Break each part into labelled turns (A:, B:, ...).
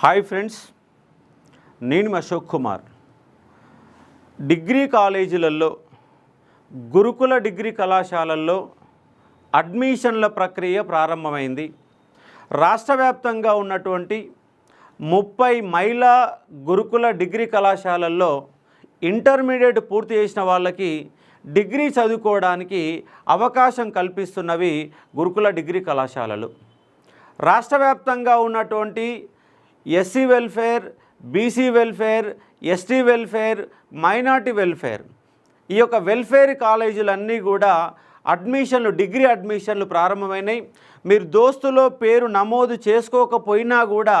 A: Hi friends నేను Ashok Kumar. Degree కాలేజీలలో గురుకుల డిగ్రీ కళాశాలల్లో అడ్మిషన్ల ప్రక్రియ ప్రారంభమైంది. రాష్ట్ర వ్యాప్తంగా ఉన్నటువంటి ముప్పై మహిళా గురుకుల డిగ్రీ కళాశాలల్లో ఇంటర్మీడియట్ పూర్తి చేసిన వాళ్ళకి డిగ్రీ చదువుకోవడానికి అవకాశం కల్పిస్తున్నవి గురుకుల డిగ్రీ కళాశాలలు. రాష్ట్ర వ్యాప్తంగా ఉన్నటువంటి SC welfare BC welfare ST welfare minority welfare. ఈ యొక్క వెల్ఫేర్ కాలేజీలన్నీ కూడా అడ్మిషన్లు డిగ్రీ అడ్మిషన్లు ప్రారంభమైనాయి. మీరు దోస్తులో పేరు నమోదు చేసుకోకపోయినా కూడా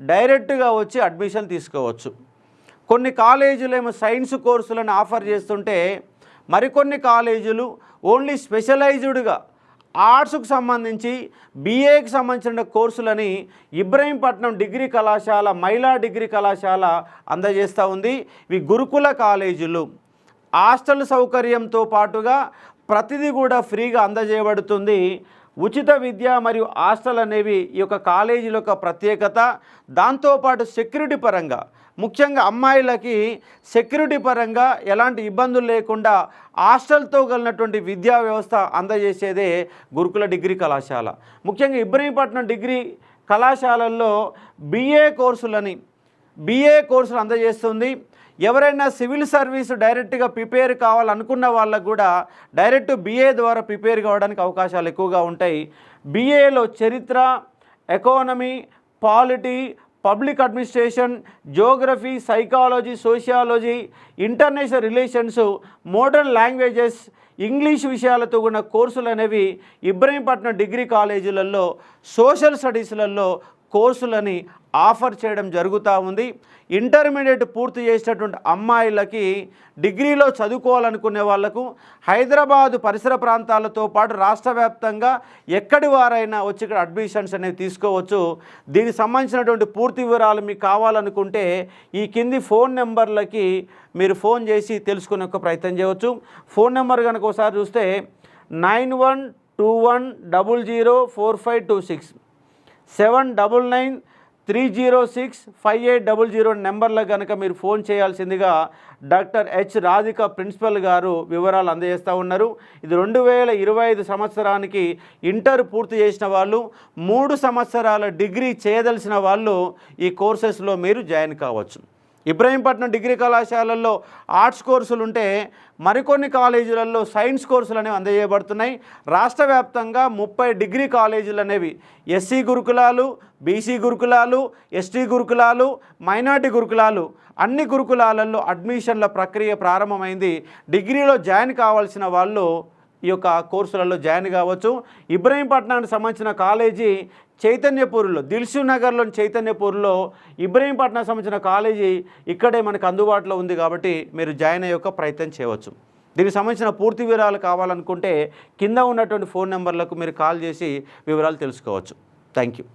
A: డైరెక్ట్గా వచ్చి అడ్మిషన్ తీసుకోవచ్చు. కొన్ని కాలేజీలు ఏమో సైన్స్ కోర్సులను ఆఫర్ చేస్తుంటే మరికొన్ని కాలేజీలు ఓన్లీ స్పెషలైజ్డ్గా ఆర్ట్స్కు సంబంధించి బీఏకి సంబంధించిన కోర్సులని ఇబ్రహీంపట్నం డిగ్రీ కళాశాల మహిళా డిగ్రీ కళాశాల అందజేస్తూ ఉంది. ఇవి గురుకుల కాలేజీలు. హాస్టల్ సౌకర్యంతో పాటుగా ప్రతిదీ కూడా ఫ్రీగా అందజేయబడుతుంది. ఉచిత విద్య మరియు హాస్టల్ అనేవి ఈ యొక్క కాలేజీల యొక్క ప్రత్యేకత. దాంతోపాటు సెక్యూరిటీ పరంగా ముఖ్యంగా అమ్మాయిలకి సెక్యూరిటీ పరంగా ఎలాంటి ఇబ్బందులు లేకుండా హాస్టల్తో కలిగినటువంటి విద్యా వ్యవస్థ అందజేసేదే గురుకుల డిగ్రీ కళాశాల. ముఖ్యంగా ఇబ్రహీంపట్నం డిగ్రీ కళాశాలల్లో బీఏ కోర్సులని బీఏ కోర్సులు అందజేస్తుంది. ఎవరైనా సివిల్ సర్వీస్ డైరెక్ట్గా ప్రిపేర్ కావాలనుకున్న వాళ్ళకు కూడా డైరెక్ట్ బీఏ ద్వారా ప్రిపేర్ కావడానికి అవకాశాలు ఎక్కువగా ఉంటాయి. బీఏలో చరిత్ర economy polity public administration geography psychology sociology international relations modern languages English విషయాలతో ఉన్న కోర్సులు అనేవి ఇబ్రహీంపట్నం డిగ్రీ కాలేజీలలో సోషల్ స్టడీస్లలో కోర్సులని ఆఫర్ చేయడం జరుగుతూ ఉంది. ఇంటర్మీడియట్ పూర్తి చేసినటువంటి అమ్మాయిలకి డిగ్రీలో చదువుకోవాలనుకునే వాళ్ళకు హైదరాబాదు పరిసర ప్రాంతాలతో పాటు రాష్ట్ర వ్యాప్తంగా ఎక్కడి వారైనా వచ్చి ఇక్కడ అడ్మిషన్స్ అనేవి తీసుకోవచ్చు. దీనికి సంబంధించినటువంటి పూర్తి వివరాలు మీకు కావాలనుకుంటే ఈ కింది ఫోన్ నెంబర్లకి మీరు ఫోన్ చేసి తెలుసుకునే ఒక ప్రయత్నం చేయవచ్చు. ఫోన్ నెంబర్ కనుక ఒకసారి చూస్తే nine one two one double zero four five two six. Seven double nine three zero six five eight double zero నెంబర్లకు కనుక మీరు ఫోన్ చేయాల్సిందిగా డాక్టర్ హెచ్ రాధిక ప్రిన్సిపల్ గారు వివరాలు అందజేస్తూ ఉన్నారు. ఇది రెండు వేల ఇరవై ఐదు సంవత్సరానికి ఇంటర్ పూర్తి చేసిన వాళ్ళు మూడు సంవత్సరాల డిగ్రీ చేయదలిసిన వాళ్ళు ఈ కోర్సెస్లో మీరు జాయిన్ కావచ్చు. ఇబ్రహీంపట్నం డిగ్రీ కళాశాలల్లో ఆర్ట్స్ కోర్సులు ఉంటే మరికొన్ని కాలేజీలలో సైన్స్ కోర్సులు అనేవి అందజేయబడుతున్నాయి. రాష్ట్ర వ్యాప్తంగా ముప్పై డిగ్రీ కాలేజీలు అనేవి ఎస్సీ గురుకులాలు బీసీ గురుకులాలు ఎస్టీ గురుకులాలు మైనార్టీ గురుకులాలు అన్ని గురుకులాలలో అడ్మిషన్ల ప్రక్రియ ప్రారంభమైంది. డిగ్రీలో జాయిన్ కావాల్సిన వాళ్ళు ఈ యొక్క కోర్సులలో జాయిన్ కావచ్చు. ఇబ్రహీంపట్నానికి సంబంధించిన కాలేజీ చైతన్యపూర్లో దిల్సు నగర్లోని చైతన్యపూర్లో ఇబ్రహీంపట్నం సంబంధించిన కాలేజీ ఇక్కడే మనకు అందుబాటులో ఉంది కాబట్టి మీరు జాయిన్ అయ్యే ప్రయత్నం చేయవచ్చు. దీనికి సంబంధించిన పూర్తి వివరాలు కావాలనుకుంటే కింద ఉన్నటువంటి ఫోన్ నెంబర్లకు మీరు కాల్ చేసి వివరాలు తెలుసుకోవచ్చు. Thank you